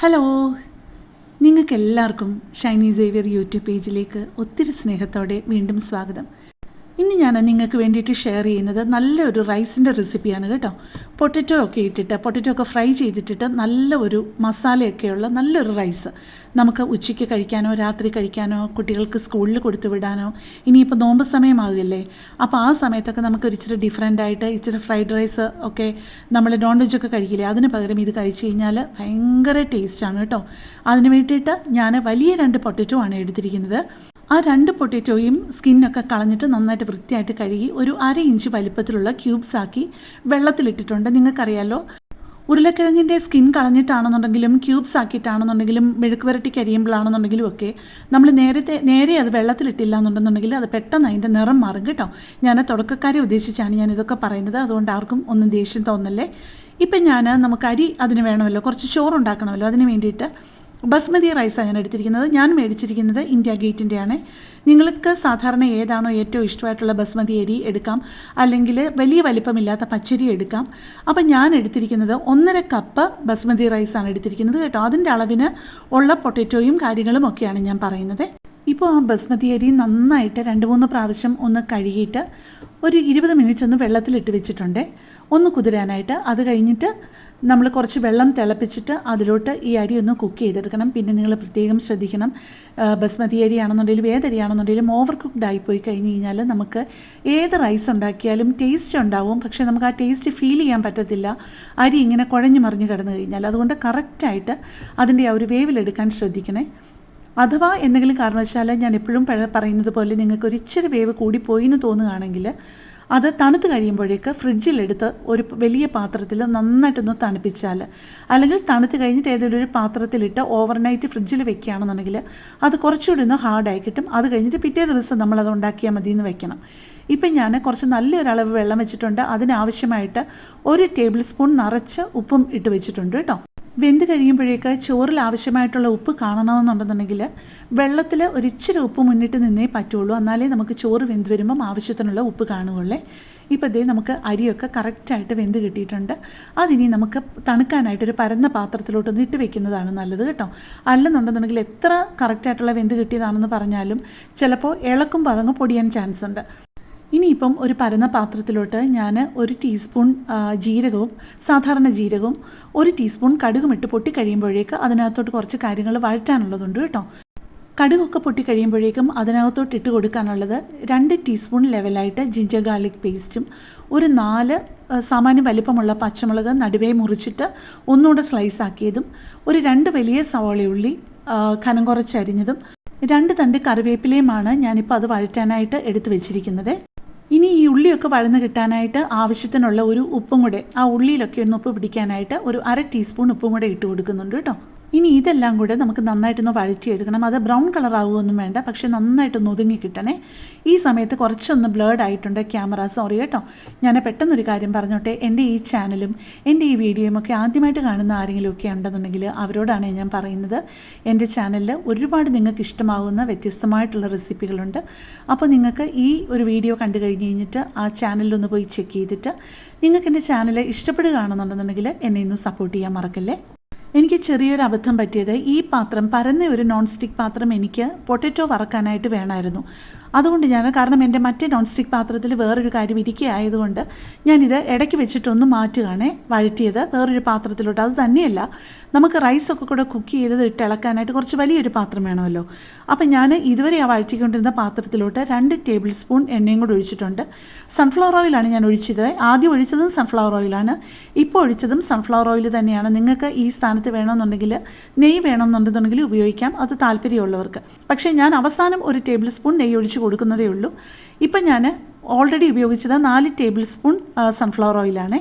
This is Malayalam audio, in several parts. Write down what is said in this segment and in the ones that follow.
ഹലോ. നിങ്ങൾക്ക് എല്ലാവർക്കും ഷൈനി സേവിയർ യൂട്യൂബ് പേജിലേക്ക് ഒത്തിരി സ്നേഹത്തോടെ വീണ്ടും സ്വാഗതം. ഇന്ന് ഞാൻ നിങ്ങൾക്ക് വേണ്ടിയിട്ട് ഷെയർ ചെയ്യുന്നത് നല്ലൊരു റൈസിന്റെ റെസിപ്പിയാണ് കേട്ടോ. പൊട്ടറ്റോ ഒക്കെ ഇട്ടിട്ട് പൊട്ടറ്റോ ഒക്കെ ഫ്രൈ ചെയ്തിട്ടിട്ട് നല്ല ഒരു മസാലയൊക്കെയുള്ള നല്ലൊരു റൈസ് നമുക്ക് ഉച്ചയ്ക്ക് കഴിക്കാനോ രാത്രി കഴിക്കാനോ കുട്ടികൾക്ക് സ്കൂളിൽ കൊടുത്തു വിടാനോ ഇനിയിപ്പോൾ നോമ്പ് സമയമാകില്ലേ അപ്പോൾ ആ സമയത്തൊക്കെ നമുക്ക് ഇച്ചിരി ഡിഫറെന്റ് ആയിട്ട് ഇച്ചിരി ഫ്രൈഡ് റൈസ് ഒക്കെ നമ്മൾ നോൺ വെജ് ഒക്കെ കഴിക്കില്ലേ? അതിന് പകരം ഇത് കഴിച്ചു കഴിഞ്ഞാൽ ഭയങ്കര ടേസ്റ്റാണ് കേട്ടോ. അതിന് വേണ്ടിയിട്ട് ഞാൻ വലിയ രണ്ട് പൊട്ടറ്റോ ആണ് എടുത്തിരിക്കുന്നത്. ആ രണ്ട് പൊട്ടറ്റോയും സ്കിന്നൊക്കെ കളഞ്ഞിട്ട് നന്നായിട്ട് വൃത്തിയായിട്ട് കഴുകി ഒരു അര ഇഞ്ച് വലിപ്പത്തിലുള്ള ക്യൂബ്സ് ആക്കി വെള്ളത്തിലിട്ടിട്ടുണ്ട്. നിങ്ങൾക്കറിയാലോ ഉരുളക്കിഴങ്ങിന്റെ സ്കിൻ കളഞ്ഞിട്ടാണെന്നുണ്ടെങ്കിലും ക്യൂബ്സ് ആക്കിയിട്ടാണെന്നുണ്ടെങ്കിലും മെഴുക്ക് വരട്ടിക്ക് അരിയുമ്പോഴാണെന്നുണ്ടെങ്കിലും ഒക്കെ നമ്മൾ നേരത്തെ നേരെ അത് വെള്ളത്തിലിട്ടില്ല എന്നുണ്ടെന്നുണ്ടെങ്കിൽ അത് പെട്ടെന്ന് അതിന്റെ നിറം മാറും കേട്ടോ. ഞാൻ തുടക്കക്കാരെ ഉദ്ദേശിച്ചാണ് ഞാൻ ഇതൊക്കെ പറയുന്നത്. അതുകൊണ്ട് ആർക്കും ഒന്നും ദേഷ്യം തോന്നല്ലേ. ഇപ്പം ഞാൻ നമുക്ക് അരി അതിന് വേണമല്ലോ കുറച്ച് ചോറുണ്ടാക്കണമല്ലോ അതിന് വേണ്ടിയിട്ട് ബസ്മതി റൈസാണ് ഞാൻ എടുത്തിരിക്കുന്നത്. ഞാൻ മേടിച്ചിരിക്കുന്നത് ഇന്ത്യ ഗേറ്റിന്റെയാണ് നിങ്ങൾക്ക് സാധാരണ ഏതാണോ ഏറ്റവും ഇഷ്ടമായിട്ടുള്ള ബസ്മതി അരി എടുക്കാം. അല്ലെങ്കിൽ വലിയ വലിപ്പമില്ലാത്ത പച്ചരി എടുക്കാം. അപ്പം ഞാൻ എടുത്തിരിക്കുന്നത് ഒന്നര കപ്പ് ബസ്മതി റൈസാണ് എടുത്തിരിക്കുന്നത് കേട്ടോ. അതിന്റെ അളവിന് ഉള്ള പൊട്ടറ്റോയും കാര്യങ്ങളും ഒക്കെയാണ് ഞാൻ പറയുന്നത്. ഇപ്പോൾ ആ ബസ്മതി അരി നന്നായിട്ട് രണ്ട് മൂന്ന് പ്രാവശ്യം ഒന്ന് കഴുകിയിട്ട് ഒരു ഇരുപത് മിനിറ്റ് ഒന്ന് വെള്ളത്തിലിട്ട് വെച്ചിട്ടുണ്ട്. ഒന്ന് കുതിരാനായിട്ട് അത് കഴിഞ്ഞിട്ട് നമ്മൾ കുറച്ച് വെള്ളം തിളപ്പിച്ചിട്ട് അതിലോട്ട് ഈ അരി ഒന്ന് കുക്ക് ചെയ്തെടുക്കണം. പിന്നെ നിങ്ങൾ പ്രത്യേകം ശ്രദ്ധിക്കണം. ബസ്മതി അരി ആണെന്നുണ്ടെങ്കിലും ഏതരി ആണെന്നുണ്ടെങ്കിലും ഓവർ കുക്ക്ഡ് ആയിപ്പോയി കഴിഞ്ഞ് കഴിഞ്ഞാൽ നമുക്ക് ഏത് റൈസ് ഉണ്ടാക്കിയാലും ടേസ്റ്റ് ഉണ്ടാവും. പക്ഷേ നമുക്ക് ആ ടേസ്റ്റ് ഫീൽ ചെയ്യാൻ പറ്റത്തില്ല. അരി ഇങ്ങനെ കുഴഞ്ഞു മറിഞ്ഞ് കിടന്നു കഴിഞ്ഞാൽ അതുകൊണ്ട് കറക്റ്റായിട്ട് അതിന്റെ ആ ഒരു വേവിലെടുക്കാൻ ശ്രദ്ധിക്കണേ. അഥവാ എന്തെങ്കിലും കാരണവശാൽ ഞാൻ എപ്പോഴും പറയുന്നത് പോലെ നിങ്ങൾക്ക് ഒരു ഇച്ചിരി വേവ് കൂടിപ്പോയി എന്ന് തോന്നുകയാണെങ്കിൽ അത് തണുത്ത് കഴിയുമ്പോഴേക്ക് ഫ്രിഡ്ജിലെടുത്ത് ഒരു വലിയ പാത്രത്തിൽ നന്നായിട്ടൊന്ന് തണുപ്പിച്ചാൽ അല്ലെങ്കിൽ തണുത്ത് കഴിഞ്ഞിട്ട് ഏതെങ്കിലും ഒരു പാത്രത്തിലിട്ട് ഓവർനൈറ്റ് ഫ്രിഡ്ജിൽ വെക്കുകയാണെന്നുണ്ടെങ്കിൽ അത് കുറച്ചുകൂടി ഒന്ന് ഹാർഡായി കിട്ടും. അത് കഴിഞ്ഞിട്ട് പിറ്റേ ദിവസം നമ്മളത് ഉണ്ടാക്കിയാൽ മതി എന്ന് വെക്കണം. ഇപ്പം ഞാൻ കുറച്ച് നല്ലൊരളവ് വെള്ളം വെച്ചിട്ടുണ്ട്. അതിനാവശ്യമായിട്ട് ഒരു ടേബിൾ സ്പൂൺ നിറച്ച് ഉപ്പും ഇട്ട് വെച്ചിട്ടുണ്ട് കേട്ടോ. വെന്ത് കഴിയുമ്പോഴേക്ക് ചോറിൽ ആവശ്യമായിട്ടുള്ള ഉപ്പ് കാണണമെന്നുണ്ടെന്നുണ്ടെങ്കിൽ വെള്ളത്തിൽ ഒരിച്ചിരി ഉപ്പ് മുന്നിട്ട് നിന്നേ പറ്റുള്ളൂ. എന്നാലേ നമുക്ക് ചോറ് വെന്ത് വരുമ്പം ആവശ്യത്തിനുള്ള ഉപ്പ് കാണുകയുള്ളേ. ഇപ്പോൾ ഇതേ നമുക്ക് അരിയൊക്കെ കറക്റ്റായിട്ട് വെന്ത് കിട്ടിയിട്ടുണ്ട്. അതിനി നമുക്ക് തണുക്കാനായിട്ടൊരു പരന്ന പാത്രത്തിലോട്ട് ഇട്ട് വെക്കുന്നതാണ് നല്ലത് കേട്ടോ. അല്ലെന്നുണ്ടെന്നുണ്ടെങ്കിൽ എത്ര കറക്റ്റായിട്ടുള്ള വെന്ത് കിട്ടിയതാണെന്ന് പറഞ്ഞാലും ചിലപ്പോൾ ഇളക്കുമ്പോൾ അതങ്ങ് പൊടിയാൻ ചാൻസ് ഉണ്ട് ഇനിയിപ്പം ഒരു പരന്ന പാത്രത്തിലോട്ട് ഞാൻ ഒരു ടീസ്പൂൺ ജീരകവും സാധാരണ ജീരകവും ഒരു ടീസ്പൂൺ കടുകും ഇട്ട് പൊട്ടി കഴിയുമ്പോഴേക്ക് അതിനകത്തോട്ട് കുറച്ച് കാര്യങ്ങൾ വഴറ്റാനുള്ളതുണ്ട് കേട്ടോ. കടുകൊക്കെ പൊട്ടി കഴിയുമ്പോഴേക്കും അതിനകത്തോട്ട് ഇട്ട് കൊടുക്കാനുള്ളത് രണ്ട് ടീസ്പൂൺ ലെവലായിട്ട് ജിഞ്ചർ ഗാർലിക് പേസ്റ്റും ഒരു നാല് സാമാന്യം വലിപ്പമുള്ള പച്ചമുളക് നടുവേ മുറിച്ചിട്ട് ഒന്നുകൂടെ സ്ലൈസ് ആക്കിയതും ഒരു രണ്ട് വലിയ സവോളയുള്ളി കനം കുറച്ചരിഞ്ഞതും രണ്ട് തണ്ട് കറിവേപ്പിലയുമാണ് ഞാനിപ്പോൾ അത് വഴറ്റാനായിട്ട് എടുത്തു വെച്ചിരിക്കുന്നത്. ഇനി ഈ ഉള്ളിയൊക്കെ വഴന്ന് കിട്ടാനായിട്ട് ആവശ്യത്തിനുള്ള ഒരു ഉപ്പും കൂടെ ആ ഉള്ളിയിലൊക്കെ ഒന്ന് ഉപ്പ് പിടിക്കാനായിട്ട് ഒരു അര ടീസ്പൂൺ ഉപ്പും കൂടെ ഇട്ട് കൊടുക്കുന്നുണ്ട് കേട്ടോ. ഇനി ഇതെല്ലാം കൂടെ നമുക്ക് നന്നായിട്ടൊന്ന് വഴറ്റിയെടുക്കണം. അത് ബ്രൗൺ കളർ ആവുമൊന്നും വേണ്ട പക്ഷേ നന്നായിട്ടൊന്ന് ഒതുങ്ങി കിട്ടണേ. ഈ സമയത്ത് കുറച്ചൊന്ന് ബ്ലേഡ് ആയിട്ടുണ്ട് ക്യാമറ. സോറി കേട്ടോ. ഞാൻ പെട്ടെന്നൊരു കാര്യം പറഞ്ഞോട്ടെ. എന്റെ ഈ ചാനലും എന്റെ ഈ വീഡിയോയും ഒക്കെ ആദ്യമായിട്ട് കാണുന്ന ആരെങ്കിലും ഒക്കെ ഉണ്ടെന്നുണ്ടെങ്കിൽ അവരോടാണ് ഞാൻ പറയുന്നത്. എന്റെ ചാനലിൽ ഒരുപാട് നിങ്ങൾക്ക് ഇഷ്ടമാകുന്ന വ്യത്യസ്തമായിട്ടുള്ള റെസിപ്പികളുണ്ട്. അപ്പോൾ നിങ്ങൾക്ക് ഈ ഒരു വീഡിയോ കണ്ടു കഴിഞ്ഞ് കഴിഞ്ഞിട്ട് ആ ചാനലിലൊന്ന് പോയി ചെക്ക് ചെയ്തിട്ട് നിങ്ങൾക്ക് എന്റെ ചാനൽ ഇഷ്ടപ്പെടുകയാണെന്നുണ്ടെന്നുണ്ടെങ്കിൽ എന്നെ ഇന്ന് സപ്പോർട്ട് ചെയ്യാൻ മറക്കല്ലേ? എനിക്ക് ചെറിയൊരു അബദ്ധം പറ്റിയത് ഈ പാത്രം പരന്ന ഒരു നോൺ സ്റ്റിക്ക് പാത്രം എനിക്ക് പൊട്ടറ്റോ വറക്കാനായിട്ട് വേണമായിരുന്നു. അതുകൊണ്ട് ഞാൻ കാരണം എന്റെ മറ്റേ നോൺ സ്റ്റിക്ക് പാത്രത്തിൽ വേറൊരു കാര്യം ഇരിക്കുകയായതുകൊണ്ട് ഞാനിത് ഇടയ്ക്ക് വെച്ചിട്ടൊന്ന് മാറ്റുകയാണേ വഴറ്റിയത് വേറൊരു പാത്രത്തിലോട്ട്. അത് തന്നെയല്ല നമുക്ക് റൈസൊക്കെ കൂടെ കുക്ക് ചെയ്തത് ഇട്ട് ഇളക്കാനായിട്ട് കുറച്ച് വലിയൊരു പാത്രം വേണമല്ലോ. അപ്പം ഞാൻ ഇതുവരെ ആ വഴറ്റിക്കൊണ്ടിരുന്ന പാത്രത്തിലോട്ട് രണ്ട് ടേബിൾ സ്പൂൺ എണ്ണയും കൂടെ ഒഴിച്ചിട്ടുണ്ട്. സൺഫ്ലവർ ഓയിലാണ് ഞാൻ ഒഴിച്ചത്. ആദ്യം ഒഴിച്ചതും സൺഫ്ലവർ ഓയിലാണ് ഇപ്പോൾ ഒഴിച്ചതും സൺഫ്ലവർ ഓയിൽ തന്നെയാണ്. നിങ്ങൾക്ക് ഈ സ്ഥാനത്ത് വേണമെന്നുണ്ടെങ്കിൽ നെയ്യ് വേണമെന്നുണ്ടെന്നുണ്ടെങ്കിൽ ഉപയോഗിക്കാം. അത് താല്പര്യമുള്ളവർക്ക്. പക്ഷേ ഞാൻ അവസാനം ഒരു ടേബിൾ സ്പൂൺ നെയ്യ് ഒഴിച്ച് കൊടുക്കുന്നതേ ഉള്ളൂ. ഇപ്പം ഞാൻ ഓൾറെഡി ഉപയോഗിച്ചത് നാല് ടേബിൾ സ്പൂൺ സൺഫ്ലവർ ഓയിലാണ്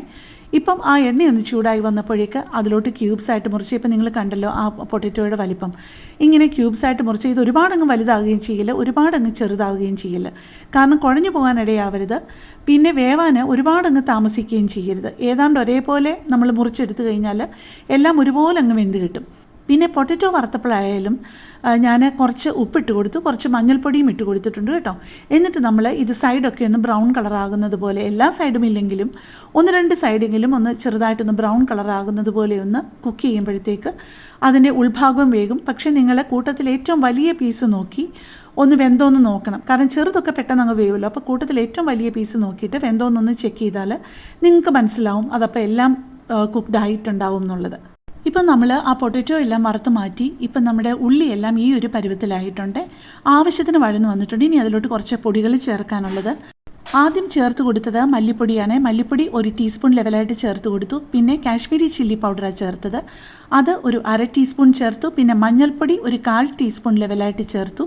ഇപ്പം ആ എണ്ണ ഒന്ന് ചൂടായി വന്നപ്പോഴേക്ക് അതിലോട്ട് ക്യൂബ്സ് ആയിട്ട് മുറിച്ച് ഇപ്പം നിങ്ങൾ കണ്ടല്ലോ ആ പൊട്ടറ്റോയുടെ വലിപ്പം. ഇങ്ങനെ ക്യൂബ്സ് ആയിട്ട് മുറിച്ച് ഇത് ഒരുപാടങ്ങ് വലുതാവുകയും ചെയ്യില്ല ഒരുപാടങ്ങ് ചെറുതാവുകയും ചെയ്യില്ല കാരണം കുഴഞ്ഞു പോകാനിടയാവരുത്. പിന്നെ വേവാൻ ഒരുപാടങ്ങ് താമസിക്കുകയും ചെയ്യരുത്. ഏതാണ്ട് ഒരേപോലെ നമ്മൾ മുറിച്ചെടുത്തു കഴിഞ്ഞാൽ എല്ലാം ഒരുപോലെ അങ്ങ് വെന്ത് കിട്ടും. പിന്നെ പൊട്ടറ്റോ വറുത്തപ്പോഴായാലും ഞാൻ കുറച്ച് ഉപ്പിട്ട് കൊടുത്തു കുറച്ച് മഞ്ഞൾപ്പൊടിയും ഇട്ട് കൊടുത്തിട്ടുണ്ട് കേട്ടോ. എന്നിട്ട് നമ്മൾ ഇത് സൈഡൊക്കെ ഒന്ന് ബ്രൗൺ കളറാകുന്നത് പോലെ എല്ലാ സൈഡും ഇല്ലെങ്കിലും ഒന്ന് രണ്ട് സൈഡെങ്കിലും ഒന്ന് ചെറുതായിട്ടൊന്ന് ബ്രൗൺ കളറാകുന്നത് പോലെ ഒന്ന് കുക്ക് ചെയ്യുമ്പോഴത്തേക്ക് അതിന്റെ ഉൾഭാഗം വേകും. പക്ഷേ നിങ്ങൾ കൂട്ടത്തിൽ ഏറ്റവും വലിയ പീസ് നോക്കി ഒന്ന് വെന്തോന്ന് നോക്കണം. കാരണം ചെറുതൊക്കെ പെട്ടെന്ന് അങ്ങ് വേവുമല്ലോ. അപ്പോൾ കൂട്ടത്തിൽ ഏറ്റവും വലിയ പീസ് നോക്കിയിട്ട് വെന്തോന്നൊന്ന് ചെക്ക് ചെയ്താൽ നിങ്ങൾക്ക് മനസ്സിലാവും അതപ്പോൾ എല്ലാം കുക്ക്ഡ് ആയിട്ടുണ്ടാവും എന്നുള്ളത്. ഇപ്പം നമ്മൾ ആ പൊട്ടറ്റോ എല്ലാം വറുത്ത് മാറ്റി ഇപ്പം നമ്മുടെ ഉള്ളിയെല്ലാം ഈ ഒരു പരുവത്തിലായിട്ടുണ്ട്. ആവശ്യത്തിന് വഴന്ന് വന്നിട്ടുണ്ട്. ഇനി അതിലോട്ട് കുറച്ച് പൊടികൾ ചേർക്കാനുള്ളത്. ആദ്യം ചേർത്ത് കൊടുത്തത് മല്ലിപ്പൊടിയാണ്. മല്ലിപ്പൊടി ഒരു ടീസ്പൂൺ ലെവലായിട്ട് ചേർത്ത് കൊടുത്തു. പിന്നെ കാശ്മീരി ചില്ലി പൗഡറാണ് ചേർത്തത്. അത് ഒരു അര ടീസ്പൂൺ ചേർത്തു. പിന്നെ മഞ്ഞൾപ്പൊടി ഒരു കാൽ ടീസ്പൂൺ ലെവലായിട്ട് ചേർത്തു.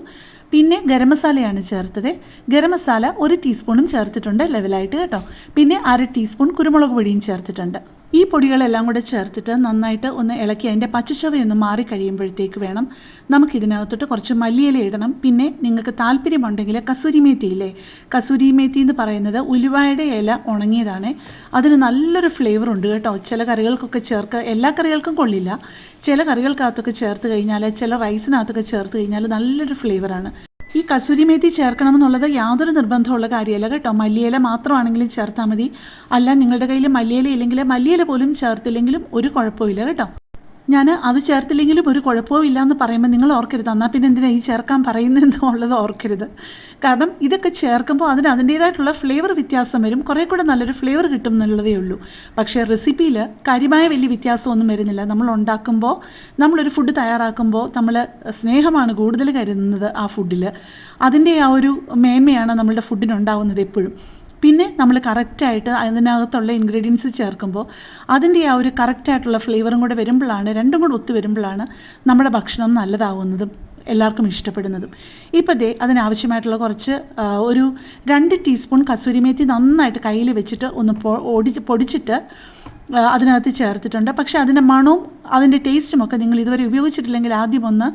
പിന്നെ ഗരം മസാലയാണ് ചേർത്തത്. ഗരം മസാല ഒരു ടീസ്പൂണും ചേർത്തിട്ടുണ്ട് ലെവലായിട്ട് കേട്ടോ. പിന്നെ അര ടീസ്പൂൺ കുരുമുളക് പൊടിയും ചേർത്തിട്ടുണ്ട്. ഈ പൊടികളെല്ലാം കൂടെ ചേർത്തിട്ട് നന്നായിട്ട് ഒന്ന് ഇളക്കി അതിന്റെ പച്ചച്ചവയൊന്ന് മാറി കഴിയുമ്പോഴത്തേക്ക് വേണം നമുക്കിതിനകത്തോട്ട് കുറച്ച് മല്ലിയില ഇടണം. പിന്നെ നിങ്ങൾക്ക് താല്പര്യമുണ്ടെങ്കിൽ കസൂരി മേത്തി ഇല്ലേ? കസൂരി മേത്തി എന്ന് പറയുന്നത് ഉലുവായുടെ ഇല ഉണങ്ങിയതാണ്. അതിന് നല്ലൊരു ഫ്ലേവർ ഉണ്ട് കേട്ടോ. ചില കറികൾക്കൊക്കെ ചേർക്കുക എല്ലാ കറികൾക്കും കൊള്ളില്ല. ചില കറികൾക്കകത്തൊക്കെ ചേർത്ത് കഴിഞ്ഞാൽ ചില റൈസിനകത്തൊക്കെ ചേർത്ത് കഴിഞ്ഞാൽ നല്ലൊരു ഫ്ലേവറാണ് ഈ കസൂരി മേത്തി ചേർക്കണമെന്നുള്ളത് യാതൊരു നിർബന്ധമുള്ള കാര്യമല്ല കേട്ടോ. മല്ലിയില മാത്രമാണെങ്കിലും ചേർത്താൽ മതി. അല്ല നിങ്ങളുടെ കയ്യിൽ മല്ലിയില ഇല്ലെങ്കിൽ മല്ലിയില പോലും ചേർത്തില്ലെങ്കിലും ഒരു കുഴപ്പമില്ല കേട്ടോ. ഞാൻ അത് ചേർത്തില്ലെങ്കിലും ഒരു കുഴപ്പവും ഇല്ലയെന്ന് പറയുമ്പോൾ നിങ്ങൾ ഓർക്കരുത്. എന്നാൽ പിന്നെ എന്തിനാണ് ഈ ചേർക്കാൻ പറയുന്നതെന്നുള്ളത് ഓർക്കരുത്. കാരണം ഇതൊക്കെ ചേർക്കുമ്പോൾ അതിന് അതിന്റേതായിട്ടുള്ള ഫ്ലേവർ വ്യത്യാസം വരും. കുറേ കൂടെ നല്ലൊരു ഫ്ലേവർ കിട്ടും എന്നുള്ളതേ ഉള്ളൂ. പക്ഷേ റെസിപ്പിയിൽ കാര്യമായ വലിയ വ്യത്യാസമൊന്നും വരുന്നില്ല. നമ്മൾ ഉണ്ടാക്കുമ്പോൾ നമ്മളൊരു ഫുഡ് തയ്യാറാക്കുമ്പോൾ നമ്മൾ സ്നേഹമാണ് കൂടുതൽ കരുതുന്നത് ആ ഫുഡിൽ അതിന്റെ ആ ഒരു മേന്മയാണ് നമ്മളുടെ ഫുഡിനുണ്ടാവുന്നത് എപ്പോഴും. പിന്നെ നമ്മൾ കറക്റ്റായിട്ട് അതിനകത്തുള്ള ഇൻഗ്രീഡിയൻസ് ചേർക്കുമ്പോൾ അതിന്റെ ആ ഒരു കറക്റ്റായിട്ടുള്ള ഫ്ലേവറും കൂടെ വരുമ്പോഴാണ് രണ്ടും കൂടെ ഒത്തു വരുമ്പോഴാണ് നമ്മുടെ ഭക്ഷണം നല്ലതാവുന്നതും എല്ലാവർക്കും ഇഷ്ടപ്പെടുന്നതും. ഇപ്പോൾ ദേ അതിനാവശ്യമായിട്ടുള്ള കുറച്ച് ഒരു രണ്ട് ടീസ്പൂൺ കസൂരിമേത്തി നന്നായിട്ട് കയ്യിൽ വെച്ചിട്ട് ഒന്ന് പൊടിച്ച് പൊടിച്ചിട്ട് അതിനകത്ത് ചേർത്തിട്ടുണ്ട്. പക്ഷെ അതിന്റെ മണവും അതിന്റെ ടേസ്റ്റും ഒക്കെ നിങ്ങൾ ഇതുവരെ ഉപയോഗിച്ചിട്ടില്ലെങ്കിൽ ആദ്യം ഒന്ന്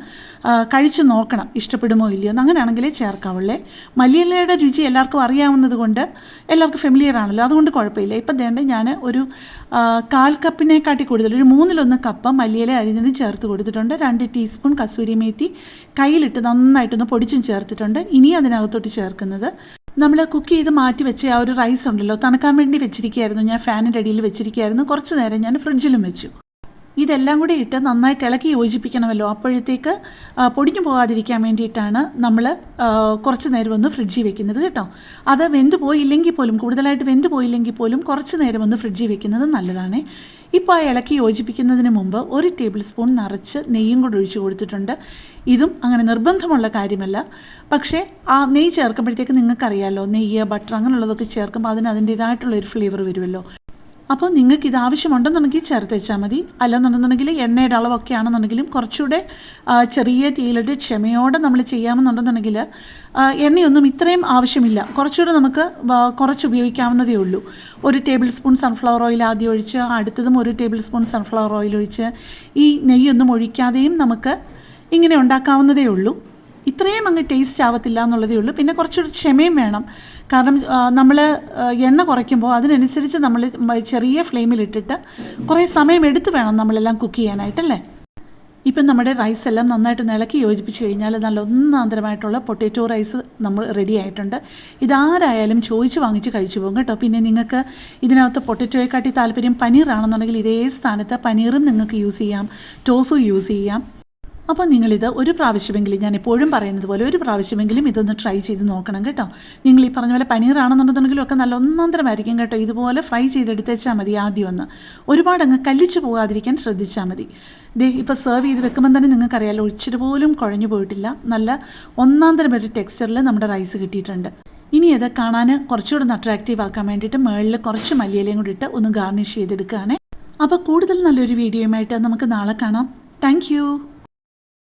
കഴിച്ച് നോക്കണം. ഇഷ്ടപ്പെടുമോ ഇല്ലയോ എന്ന്. അങ്ങനെയാണെങ്കിലേ ചേർക്കാവുള്ളേ. മല്ലിയിലയുടെ രുചി എല്ലാവർക്കും അറിയാവുന്നത് കൊണ്ട് എല്ലാവർക്കും ഫെമിലിയർ ആണല്ലോ. അതുകൊണ്ട് കുഴപ്പമില്ല. ഇപ്പം വേണ്ട ഞാൻ ഒരു കാൽ കപ്പിനെക്കാട്ടി കൂടുതൽ ഒരു മൂന്നിലൊന്ന് കപ്പ് മല്ലിയില അരിഞ്ഞത് ചേർത്ത് കൊടുത്തിട്ടുണ്ട്. രണ്ട് ടീസ്പൂൺ കസൂരി മേത്തി കയ്യിലിട്ട് നന്നായിട്ടൊന്ന് പൊടിച്ചും ചേർത്തിട്ടുണ്ട്. ഇനി അതിനകത്തോട്ട് ചേർക്കുന്നത് നമ്മൾ കുക്ക് ചെയ്ത് മാറ്റി വെച്ച ആ ഒരു റൈസ് ഉണ്ടല്ലോ തണുക്കാൻ വേണ്ടി വെച്ചിരിക്കുകയായിരുന്നു. ഞാൻ ഫാനിന്റെ അടിയിൽ വെച്ചിരിക്കുകയായിരുന്നു. കുറച്ച് നേരം ഞാൻ ഫ്രിഡ്ജിലും വെച്ചു. ഇതെല്ലാം കൂടി ഇട്ട് നന്നായിട്ട് ഇളക്കി യോജിപ്പിക്കണമല്ലോ. അപ്പോഴത്തേക്ക് പൊടിഞ്ഞു പോകാതിരിക്കാൻ വേണ്ടിയിട്ടാണ് നമ്മൾ കുറച്ച് നേരം ഒന്ന് ഫ്രിഡ്ജിൽ വെക്കുന്നത് കേട്ടോ. അത് വെന്ത് പോയില്ലെങ്കിൽ പോലും കൂടുതലായിട്ട് വെന്ത് പോയില്ലെങ്കിൽ പോലും കുറച്ച് നേരം ഒന്ന് ഫ്രിഡ്ജിൽ വെക്കുന്നത് നല്ലതാണ്. ഇപ്പോൾ ഇളക്കി യോജിപ്പിക്കുന്നതിന് മുമ്പ് ഒരു ടേബിൾ സ്പൂൺ നിറച്ച് നെയ്യും കൂടെ ഒഴിച്ചു കൊടുത്തിട്ടുണ്ട്. ഇതും അങ്ങനെ നിർബന്ധമുള്ള കാര്യമല്ല. പക്ഷേ ആ നെയ്യ് ചേർക്കുമ്പോഴത്തേക്ക് നിങ്ങൾക്കറിയാമല്ലോ നെയ്യ് ബട്ടർ അങ്ങനെയുള്ളതൊക്കെ ചേർക്കുമ്പോൾ അതിന് അതിന്റേതായിട്ടുള്ള ഒരു ഫ്ലേവർ വരുമല്ലോ. അപ്പോൾ നിങ്ങൾക്ക് ഇത് ആവശ്യമുണ്ടെന്നുണ്ടെങ്കിൽ ചേർത്ത് വെച്ചാൽ മതി. അല്ലെന്നുണ്ടെന്നുണ്ടെങ്കിൽ എണ്ണയുടെ അളവൊക്കെ ആണെന്നുണ്ടെങ്കിലും കുറച്ചുകൂടെ ചെറിയ തീയിലിട്ട് ക്ഷമയോടെ നമ്മൾ ചെയ്യാമെന്നുണ്ടെന്നുണ്ടെങ്കിൽ എണ്ണയൊന്നും ഇത്രയും ആവശ്യമില്ല. കുറച്ചുകൂടെ നമുക്ക് കുറച്ച് ഉപയോഗിക്കാവുന്നതേ ഉള്ളൂ. ഒരു ടേബിൾ സ്പൂൺ സൺഫ്ലവർ ഓയിൽ ആദ്യം ഒഴിച്ച് അടുത്തതും ഒരു ടേബിൾ സ്പൂൺ സൺഫ്ലവർ ഓയിൽ ഒഴിച്ച് ഈ നെയ്യൊന്നും ഒഴിക്കാതെയും നമുക്ക് ഇങ്ങനെ ഉണ്ടാക്കാവുന്നതേ ഉള്ളൂ. ഇത്രയും അങ്ങ് ടേസ്റ്റ് ആവത്തില്ല എന്നുള്ളതേ ഉള്ളൂ. പിന്നെ കുറച്ചൊരു ക്ഷമയും വേണം. കാരണം നമ്മൾ എണ്ണ കുറയ്ക്കുമ്പോൾ അതിനനുസരിച്ച് നമ്മൾ ചെറിയ ഫ്ലെയിമിലിട്ടിട്ട് കുറേ സമയം എടുത്ത് വേണം നമ്മളെല്ലാം കുക്ക് ചെയ്യാനായിട്ടല്ലേ ഇപ്പം നമ്മുടെ റൈസ് എല്ലാം നന്നായിട്ട് ഇളക്കി യോജിപ്പിച്ച് കഴിഞ്ഞാൽ നല്ല ഒന്നാന്തരമായിട്ടുള്ള പൊട്ടറ്റോ റൈസ് നമ്മൾ റെഡി ആയിട്ടുണ്ട്. ഇതാരായാലും ചോദിച്ച് വാങ്ങിച്ച് കഴിച്ചു പോകും കേട്ടോ. പിന്നെ നിങ്ങൾക്ക് ഇതിനകത്ത് പൊട്ടറ്റോയെക്കാട്ടി താല്പര്യം പനീറാണെന്നുണ്ടെങ്കിൽ ഇതേ സ്ഥാനത്ത് പനീറും നിങ്ങൾക്ക് യൂസ് ചെയ്യാം. ടോഫു യൂസ് ചെയ്യാം. അപ്പോൾ നിങ്ങളിത് ഒരു പ്രാവശ്യമെങ്കിലും ഞാൻ എപ്പോഴും പറയുന്നത് പോലെ ഒരു പ്രാവശ്യമെങ്കിലും ഇതൊന്ന് ട്രൈ ചെയ്ത് നോക്കണം കേട്ടോ. നിങ്ങൾ ഈ പറഞ്ഞ പോലെ പനീറാണെന്നുണ്ടെങ്കിലും ഒക്കെ നല്ല ഒന്നാന്തരമായിരിക്കും കേട്ടോ. ഇതുപോലെ ഫ്രൈ ചെയ്തെടുത്തേച്ചാൽ മതി ആദ്യം ഒന്ന്. ഒരുപാട് അങ്ങ് കല്ലിച്ചു പോകാതിരിക്കാൻ ശ്രദ്ധിച്ചാൽ മതി. ദേ ഇപ്പോൾ സെർവ് ചെയ്ത് വെക്കുമ്പോൾ തന്നെ നിങ്ങൾക്കറിയാലോ ഇച്ചിരി പോലും കുഴഞ്ഞു പോയിട്ടില്ല. നല്ല ഒന്നാന്തരം ഒരു ടെക്സ്ചറിൽ നമ്മുടെ റൈസ് കിട്ടിയിട്ടുണ്ട്. ഇനി ഇത് കാണാൻ കുറച്ചുകൂടെ ഒന്ന് അട്രാക്റ്റീവ് ആക്കാൻ വേണ്ടിയിട്ട് മുകളിൽ കുറച്ച് മല്ലിയിലയും കൂടി ഇട്ട് ഒന്ന് ഗാർണിഷ് ചെയ്തെടുക്കുകയാണ്. അപ്പോൾ കൂടുതൽ നല്ലൊരു വീഡിയോയുമായിട്ട് നമുക്ക് നാളെ കാണാം. താങ്ക്